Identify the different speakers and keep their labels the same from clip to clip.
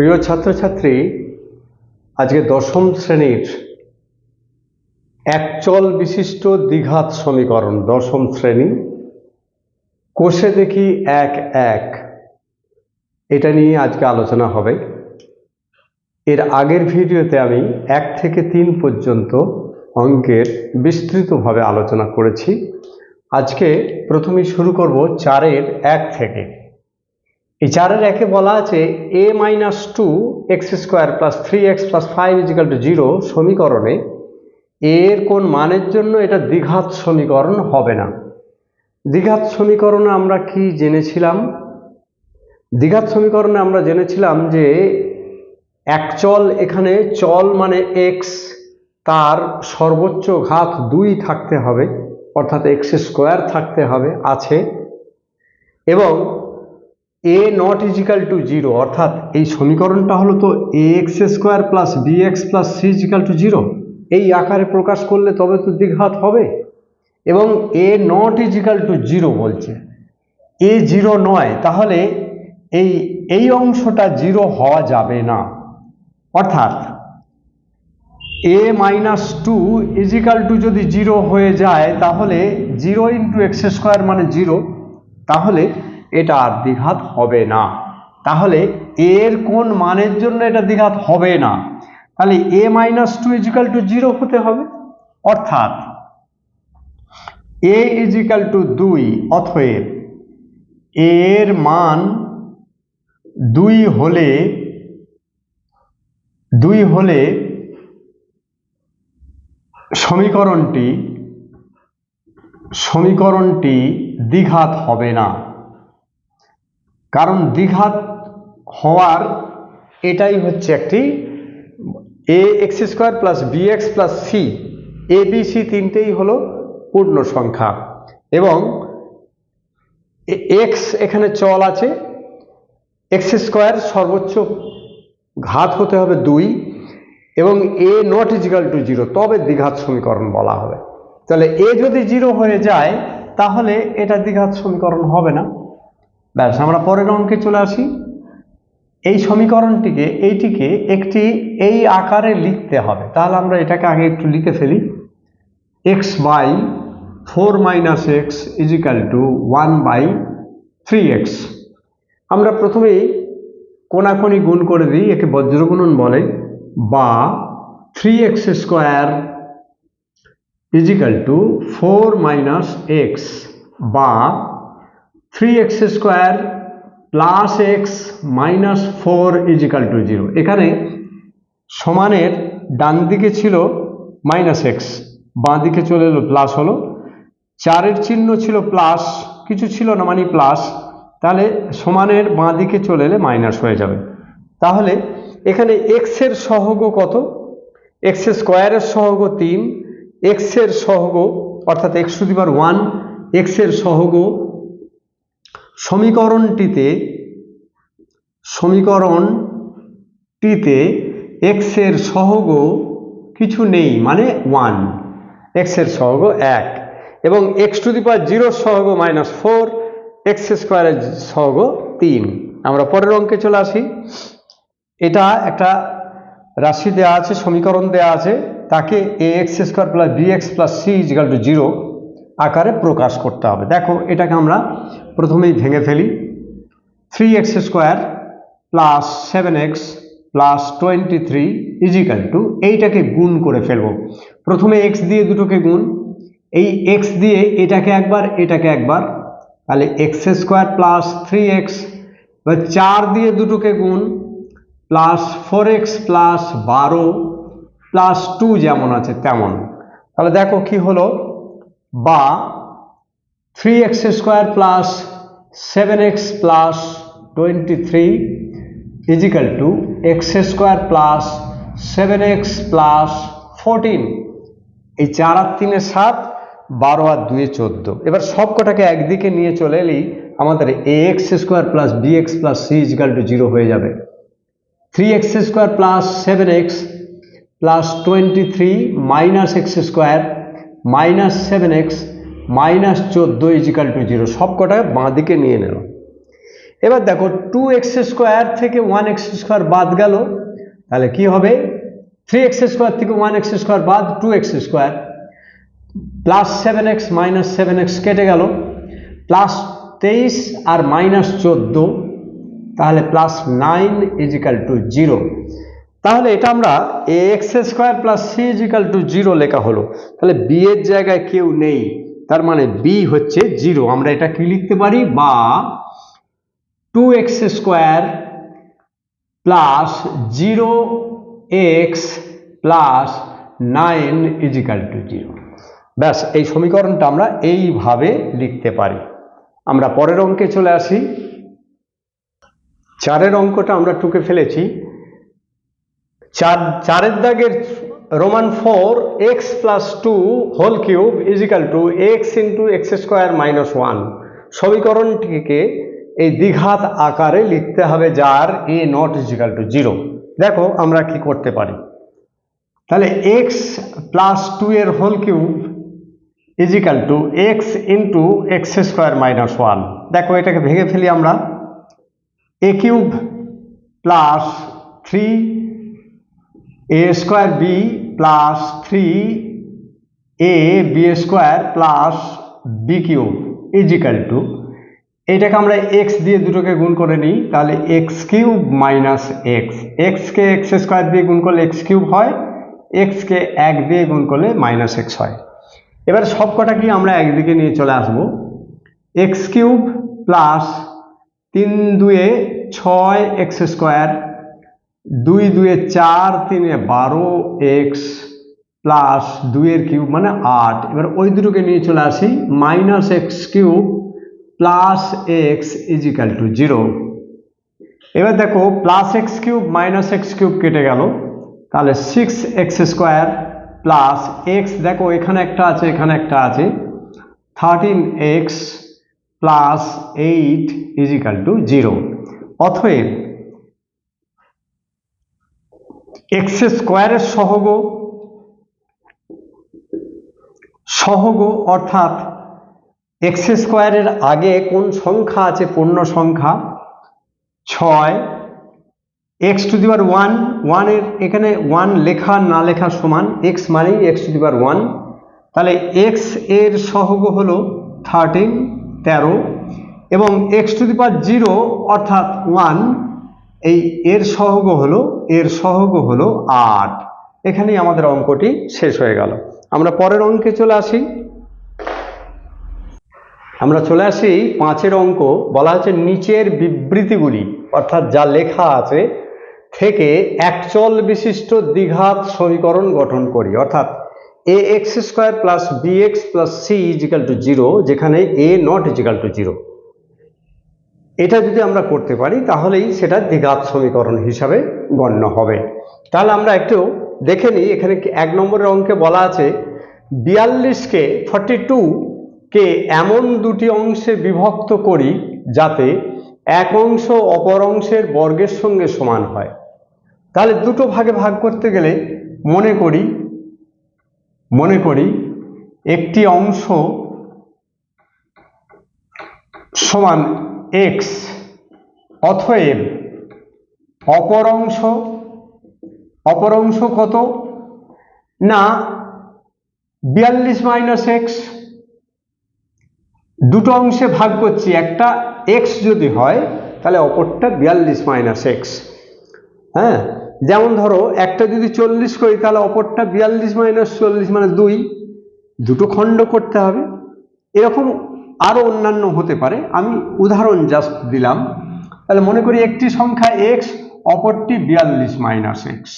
Speaker 1: প্রিয় ছাত্রছাত্রী, আজকে দশম শ্রেণির একচল বিশিষ্ট দ্বিঘাত সমীকরণ, দশম শ্রেণি, কোষে দেখি এক এক। এটা নিয়ে আজকে আলোচনা হবে। এর আগের ভিডিওতে আমি এক থেকে তিন পর্যন্ত অঙ্কের বিস্তৃতভাবে আলোচনা করেছি। আজকে প্রথমেই শুরু করব চারের এক থেকে। এই চারের একে বলা আছে a minus two x square plus three x plus five equal to zero সমীকরণে। এর কোন মানের জন্য এটা দ্বিঘাত সমীকরণ হবে না। দ্বিঘাত সমীকরণে আমরা কি জেনেছিলাম? দ্বিঘাত সমীকরণে আমরা জেনেছিলাম যে এক চল এখানে চল মানে এক্স তার সর্বোচ্চ ঘাত দুই থাকতে হবে, অর্থাৎ এক্স স্কোয়ার থাকতে হবে, আছে। এবং a not equal to zero অর্থাৎ এই সমীকরণটা হলো তো a x square plus b x plus c equal to zero এই আকারে প্রকাশ করলে তবে তো দ্বিঘাত হবে। এবং a not equal to zero বলছে। এ জিরো নয়, তাহলে এই এই অংশটা জিরো হওয়া যাবে না। অর্থাৎ a minus two equal to যদি জিরো হয়ে যায়, তাহলে জিরো ইন্টু এক্স স্কোয়ার মানে জিরো তাহলে এটা দ্বিঘাত হবে না। তাহলে এর কোন মানের জন্য এটা দ্বিঘাত হবে না? তাহলে a minus two equal to zero হতে হবে। অর্থাৎ এ ইজিক্যাল টু দুই অথয়েব এর মান দুই হলে দুই হলে সমীকরণটি সমীকরণটি দ্বিঘাত হবে না। কারণ দ্বিঘাত হওয়ার এটাই হচ্ছে একটি a x square plus b x plus c a b c তিনটেই হলো পূর্ণ সংখ্যা। এবং এক্স এখানে চল আছে এক্স স্কোয়ার সর্বোচ্চ ঘাত হতে হবে দুই, এবং a not equal to zero তবে দ্বিঘাত সমীকরণ বলা হবে। তাহলে এ যদি জিরো হয়ে যায়, তাহলে এটা দ্বিঘাত সমীকরণ হবে না। ব্যাস, আমরা পরের অঙ্কে চলে আসি। এই সমীকরণটিকে, এইটিকে একটি এই আকারে লিখতে হবে। তাহলে আমরা এটাকে আগে একটু লিখে ফেলি। X by four minus x equal to one by three x আমরা প্রথমেই কোনাকোনি গুণ করে দিই, একে বজ্রগুণন বলে। বা three x square equal to four minus x বা three x square plus x minus four equal to zero এখানে সমানের ডান দিকে ছিল মাইনাস এক্স বাঁ দিকে চলে এলো প্লাস হলো। চারের চিহ্ন ছিল প্লাস কিছু ছিল না মানে প্লাস তাহলে সমানের বাঁ দিকে চলে এলে মাইনাস হয়ে যাবে। তাহলে এখানে এক্সের সহগ কত? এক্স স্কোয়ারের সহগ তিন এক্সের সহগ, অর্থাৎ x to the power one এক্সের সহগ সমীকরণটিতে সমীকরণটিতে এক্সের সহগ কিছু নেই মানে ওয়ান এক্সের সহগ এক, এবং এক্স টু দি পাওয়ার জিরোর সহগ মাইনাস ফোর এক্স স্কোয়ারের সহগ তিন। আমরা পরের অঙ্কে চলে আসি। এটা একটা রাশি দেওয়া আছে, সমীকরণ দেওয়া আছে, তাকে a x square plus b x plus c equal to zero আকারে প্রকাশ করতে হবে। দেখো, এটাকে আমরা প্রথমেই ভেঙে ফেলি। Three x square plus seven x plus twenty three equal to এইটাকে গুণ করে ফেলব। প্রথমে এক্স দিয়ে দুটোকে গুণ। এই এক্স দিয়ে এটাকে একবার এটাকে একবার। তাহলে x square plus three x বা চার দিয়ে দুটোকে গুণ। প্লাস ফোর এক্স প্লাস বারো প্লাস টু যেমন আছে তেমন। তাহলে দেখো কি হলো? বা three x square plus seven x plus twenty three equal to x square plus seven x plus fourteen এই চার আর তিনে সাত, বারো আর দুয়ে চোদ্দ। এবার সব কটাকে একদিকে নিয়ে চলে এলেই আমাদের a x square plus b x plus c equal to zero হয়ে যাবে। Three x square plus seven x plus twenty three minus x square minus seven x minus চোদ্দ ইজিক্যাল টু জিরো সব কটা বাঁ দিকে নিয়ে নিল। এবার দেখো টু এক্স স্কোয়ার থেকে ওয়ান এক্স স্কোয়ার বাদ গেল, তাহলে কি হবে? থ্রি এক্স স্কোয়ার থেকে ওয়ান এক্স স্কোয়ার বাদ two x square plus seven x minus seven x কেটে গেল প্লাস তেইশ আর মাইনাস চোদ্দ, তাহলে plus nine equal to zero তাহলে এটা আমরা a x square plus c equal to zero লেখা হলো। তাহলে বি এর জায়গায় কেউ নেই। তার মানে বি হচ্ছে জিরো আমরা এটা কি লিখতে পারি? বা two x square plus zero x plus nine equal to zero ব্যাস, এই সমীকরণটা আমরা এইভাবে লিখতে পারি। আমরা পরের অঙ্কে চলে আসি। চারের অঙ্কটা আমরা টুকে ফেলেছি। চার, চারের দাগের Roman four x plus two whole cube equal to x into x square minus one সমীকরণটিকে এই দ্বিঘাত আকারে লিখতে হবে যার a not equal to zero দেখো, আমরা কি করতে পারি? তাহলে এক্স প্লাস টু এর whole cube equal to x into x square minus one দেখো, এটাকে ভেঙে ফেলি আমরা। A cube plus three a square b plus three a b square plus b cube equal to এটাকে আমরা এক্স দিয়ে দুটোকে গুণ করে নিই, তাহলে এক্স কিউব মাইনাস এক্স এক্সকে এক্স স্কোয়ার দিয়ে গুণ করলে এক্স কিউব হয় এক্সকে এক দিয়ে গুণ করলে মাইনাস এক্স হয়। এবার সব কটা কি আমরা একদিকে নিয়ে চলে আসব? এক্স কিউব প্লাস তিন দুয়ে ছয় এক্স স্কোয়ার দুই দুয়ে চার তিনে বারো এক্স প্লাস দুইয়ের কিউব মানে আট। এবার ওই দুটোকে নিয়ে চলে আসি, minus x cube plus x equal to zero. এবার দেখো, plus x cube, minus x cube কেটে গেল। তাহলে six x square plus x, দেখো এখানে একটা আছে, এখানে একটা আছে। Thirteen x plus eight equal to zero. অথব x স্কোয়ারের সহগ সহগ অর্থাৎ এক্স স্কোয়ারের আগে কোন সংখ্যা আছে? পূর্ণ সংখ্যা ছয়। X to the power one ওয়ানের এখানে ওয়ান লেখা না লেখা সমান, এক্স মানেই x to the power one. তাহলে এক্সের সহগ হলো থার্টিন, তেরো এবং x to the power zero অর্থাৎ ওয়ান এই এর সহগ হলো, এর সহগ হলো আট। এখানেই আমাদের অঙ্কটি শেষ হয়ে গেল। আমরা পরের অঙ্কে চলে আসি। আমরা চলে আসি পাঁচের অঙ্ক। বলা হচ্ছে নিচের বিবৃতিগুলি, অর্থাৎ যা লেখা আছে, থেকে একচল বিশিষ্ট দ্বিঘাত সমীকরণ গঠন করি। অর্থাৎ a x square plus b x plus c equal to zero যেখানে a not equal to zero এটা যদি আমরা করতে পারি, তাহলেই সেটা দ্বিঘাত সমীকরণ হিসাবে গণ্য হবে। তাহলে আমরা একটু দেখে নিই, এখানে এক নম্বরের অঙ্কে বলা আছে বিয়াল্লিশকে ফর্টি টু কে এমন দুটি অংশে বিভক্ত করি যাতে এক অংশ অপর অংশের বর্গের সঙ্গে সমান হয়। তাহলে দুটো ভাগে ভাগ করতে গেলে মনে করি মনে করি একটি অংশ সমান এক্স অথব অপর অংশ অপর অংশ কত? না, বিয়াল্লিশ মাইনাস এক্স দুটো অংশে ভাগ করছি, একটা এক্স যদি হয়, তাহলে অপরটা বিয়াল্লিশ মাইনাস এক্স হ্যাঁ? যেমন ধরো, একটা যদি চল্লিশ করি, তাহলে অপরটা বিয়াল্লিশ মাইনাস চল্লিশ মানে দুই। দুটো খণ্ড করতে হবে। এরকম আরও অন্যান্য হতে পারে। আমি উদাহরণ জাস্ট দিলাম। তাহলে মনে করি একটি সংখ্যা এক্স অপরটি বিয়াল্লিশ মাইনাস এক্স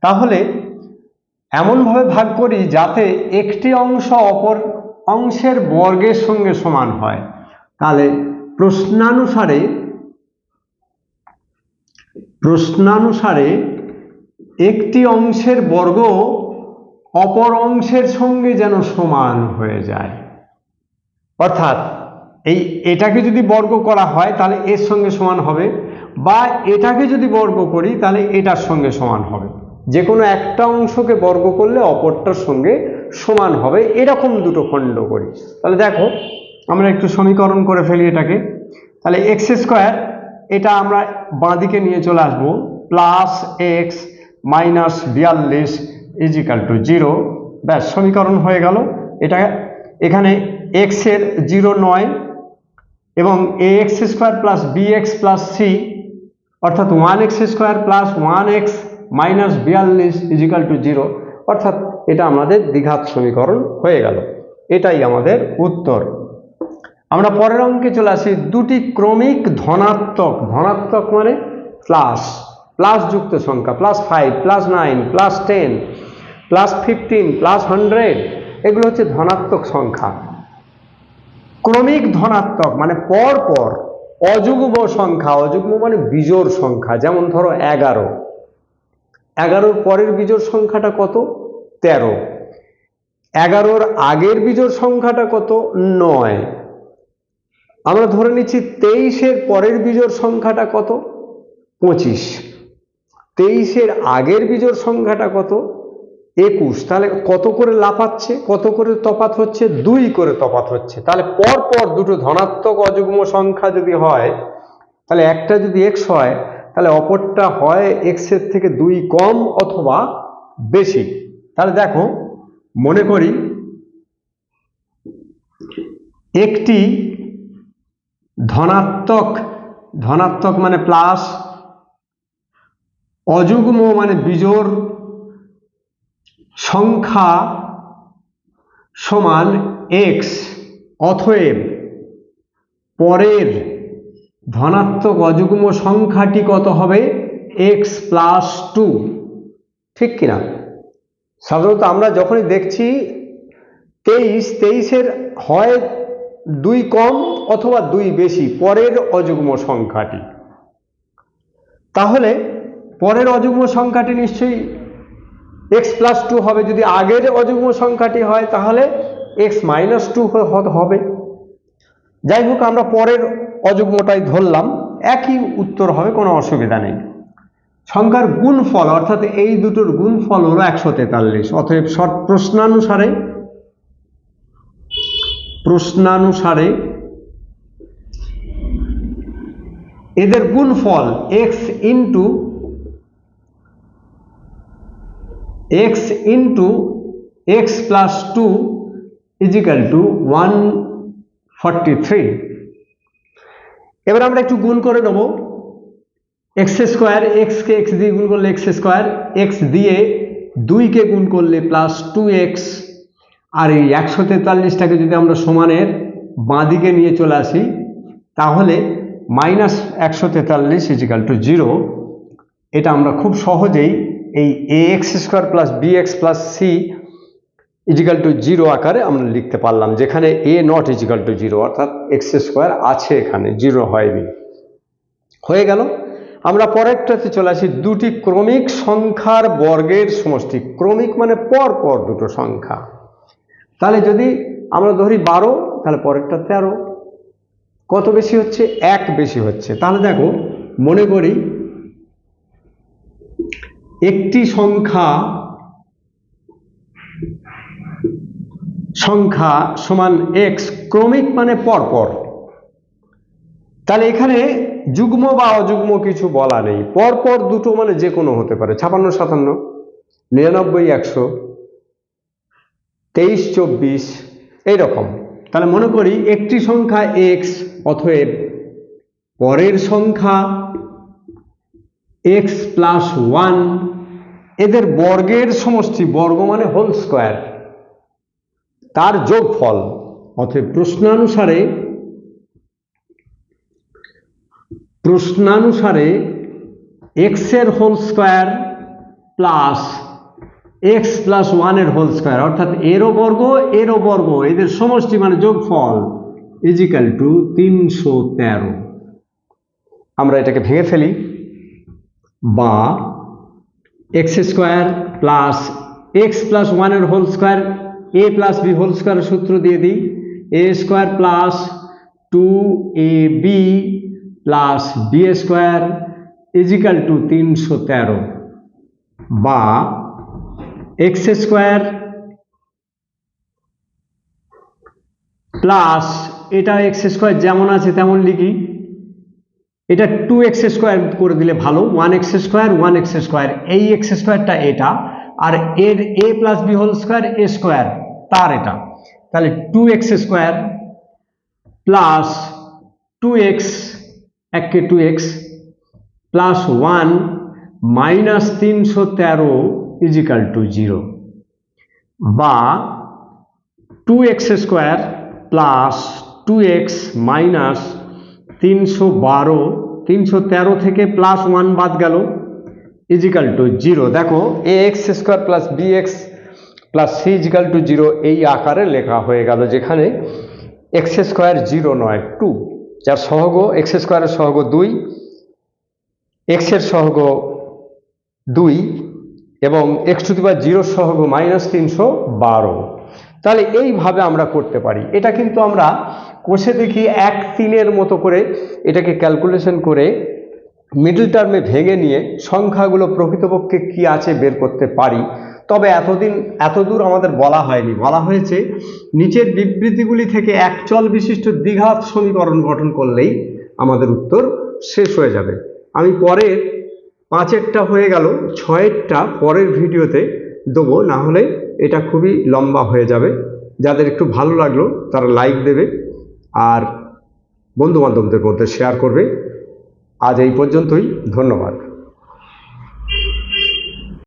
Speaker 1: তাহলে এমনভাবে ভাগ করি যাতে একটি অংশ অপর অংশের বর্গের সঙ্গে সমান হয়। তাহলে প্রশ্নানুসারে প্রশ্নানুসারে একটি অংশের বর্গ অপর অংশের সঙ্গে যেন সমান হয়ে যায়। অর্থাৎ এই এটাকে যদি বর্গ করা হয়, তাহলে এর সঙ্গে সমান হবে বা এটাকে যদি বর্গ করি, তাহলে এটার সঙ্গে সমান হবে। যে কোনো একটা অংশকে বর্গ করলে অপরটার সঙ্গে সমান হবে। এরকম দুটো খণ্ড করি। তাহলে দেখো, আমরা একটু সমীকরণ করে ফেলি এটাকে। তাহলে এক্স স্কোয়ার এটা আমরা বাঁদিকে নিয়ে চলে আসব। প্লাস এক্স মাইনাস বিয়াল্লিশ ইজিক্যাল টু জিরো ব্যাস, সমীকরণ হয়ে গেল। এটা এখানে এক্সের জিরো নয় এবং a x square plus b x plus c অর্থাৎ one x square plus one x minus বিয়াল্লিশ ইজিক্যাল টু জিরো অর্থাৎ এটা আমাদের দ্বিঘাত সমীকরণ হয়ে গেল। এটাই আমাদের উত্তর। আমরা পরের অঙ্কে চলে আসি, দুটি ক্রমিক ধনাত্মক ধনাত্মক মানে প্লাস প্লাস যুক্ত সংখ্যা plus five plus nine plus ten plus fifteen plus hundred এগুলো হচ্ছে ধনাত্মক সংখ্যা। ক্রমিক ধনাত্মক মানে পর পর, অযুগ্ম সংখ্যা, অযুগ্ম মানে বিজোড় সংখ্যা, যেমন ধরো এগারো। এগারোর পরের বিজোড় সংখ্যাটা কত? তেরো। এগারোর আগের বিজোড় সংখ্যাটা কত? নয়। আমরা ধরে নিচ্ছি তেইশের পরের বিজোড় সংখ্যাটা কত? পঁচিশ। তেইশের আগের বিজোড় সংখ্যাটা কত? একুশ, তাহলে কত করে লাফাচ্ছে? কত করে তফাত হচ্ছে? দুই করে তফাত হচ্ছে। তাহলে পর পর দুটো ধনাত্মক অযুগ্ম সংখ্যা যদি হয়, তাহলে একটা যদি এক্স হয়, তাহলে অপরটা হয় এক্সের থেকে দুই কম অথবা বেশি। তাহলে দেখো, মনে করি একটি ধনাত্মক ধনাত্মক মানে প্লাস, অযুগ্ম মানে বিজোড় সংখ্যা সমান এক্স অথয়েব পরের ধনাত্মক অযুগ্ম সংখ্যাটি কত হবে? এক্স প্লাস টু ঠিক কিনা? সাধারণত আমরা যখনই দেখছি তেইশ, তেইশের হয় দুই কম অথবা দুই বেশি পরের অযুগ্ম সংখ্যাটি। তাহলে পরের অযুগ্ম সংখ্যাটি নিশ্চয়ই এক্স প্লাস টু হবে। যদি আগের অযুগ্ম সংখ্যাটি হয়, তাহলে এক্স মাইনাস টু হবে। যাই হোক, আমরা পরের অযুগ্মটাই ধরলাম। একই উত্তর হবে, কোনো অসুবিধা নেই। সংখ্যার গুণফল, অর্থাৎ এই দুটোর গুণফল হলো একশো তেতাল্লিশ। অতএব শর্ট প্রশ্নানুসারে প্রশ্নানুসারে এদের গুণফল x into x into x plus two equal to one forty three এবার আমরা একটু গুণ করে নেব। এক্স স্কোয়ার এক্সকে এক্স দিয়ে গুণ করলে এক্স স্কোয়ার এক্স দিয়ে দুইকে গুণ করলে প্লাস টু এক্স আর এই একশো তেতাল্লিশটাকে যদি আমরা সমানের বাঁদিকে নিয়ে চলে আসি, তাহলে মাইনাস একশো তেতাল্লিশ ইজিক্যাল টু জিরো এটা আমরা খুব সহজেই এই a x square plus b x plus c equal to zero আকারে আমরা লিখতে পারলাম, যেখানে a not equal to zero অর্থাৎ এক্স স্কোয়ার আছে এখানে জিরো হয়নি। হয়ে গেল। আমরা পরেরটাতে চলে আসি, দুটি ক্রমিক সংখ্যার বর্গের সমষ্টি। ক্রমিক মানে পর পর দুটো সংখ্যা। তাহলে যদি আমরা ধরি বারো, তাহলে পরেরটা তেরো। কত বেশি হচ্ছে? এক বেশি হচ্ছে। তাহলে দেখো, মনে করি একটি সংখ্যা সংখ্যা সমান এক্স ক্রমিক মানে পরপর। তাহলে এখানে যুগ্ম বা অযুগ্ম কিছু বলা নেই। পরপর দুটো মানে যে কোনো হতে পারে। ছাপান্ন, সাতান্ন, নিরানব্বই, একশো, তেইশ, চব্বিশ, এইরকম। তাহলে মনে করি একটি সংখ্যা এক্স অথব পরের সংখ্যা এক্স প্লাস ওয়ান এদের বর্গের সমষ্টি, বর্গ মানে হোল স্কোয়ার তার যোগফল, অতএব প্রশ্নানুসারে প্রশ্নানুসারে এক্সের whole square plus x plus ওয়ানের হোল স্কোয়ার অর্থাৎ এরও বর্গ এরও বর্গ, এদের সমষ্টি মানে যোগফল ইজিক্যাল টু তিনশো তেরো। আমরা এটাকে ভেঙে ফেলি। বা x square plus x plus ওয়ানের whole square a plus b whole square সূত্র দিয়ে দিই। A square plus two a b plus b square equal to তিনশো তেরো বা এক্স স্কোয়ার প্লাস এটা এক্স স্কোয়ার যেমন আছে তেমন লিখি। এটা টু এক্স স্কোয়ার করে দিলে ভালো one x square one x square এই এক্স স্কোয়ারটা এটা, আর এর a plus b whole square a square তার এটা। তাহলে two x square plus two x এককে two x plus one minus তিনশো তেরো ইজিক্যাল টু জিরো বা two x square plus two x minus তিনশো বারো, তিনশো তেরো থেকে প্লাস ওয়ান বাদ গেল। ইজিক্যাল টু জিরো দেখো a x square plus b x plus c equal to zero এই আকারে লেখা হয়ে গেল যেখানে এক্স স্কোয়ার জিরো নয় টু যার সহগ এক্স স্কোয়ারের সহগ দুই এক্সের সহগ দুই, এবং x to the power zero সহগ মাইনাস তিনশো বারো। তাহলে এইভাবে আমরা করতে পারি। এটা কিন্তু আমরা কোষে দেখি এক তিনের মতো করে এটাকে ক্যালকুলেশন করে মিডল টার্মে ভেঙে নিয়ে সংখ্যাগুলো প্রকৃতপক্ষে কি আছে বের করতে পারি। তবে এতদিন, এতদূর আমাদের বলা হয়নি। বলা হয়েছে নিচের বিবৃতিগুলি থেকে একচল বিশিষ্ট দ্বিঘাত সমীকরণ গঠন করলেই আমাদের উত্তর শেষ হয়ে যাবে। আমি পরের পাঁচেরটা হয়ে গেল, ছয়েরটা পরের ভিডিওতে দেবো। না হলে এটা খুবই লম্বা হয়ে যাবে। যাদের একটু ভালো লাগল, তারা লাইক দেবে আর বন্ধুবান্ধবদের মধ্যে শেয়ার করবে। আজ এই পর্যন্তই, ধন্যবাদ।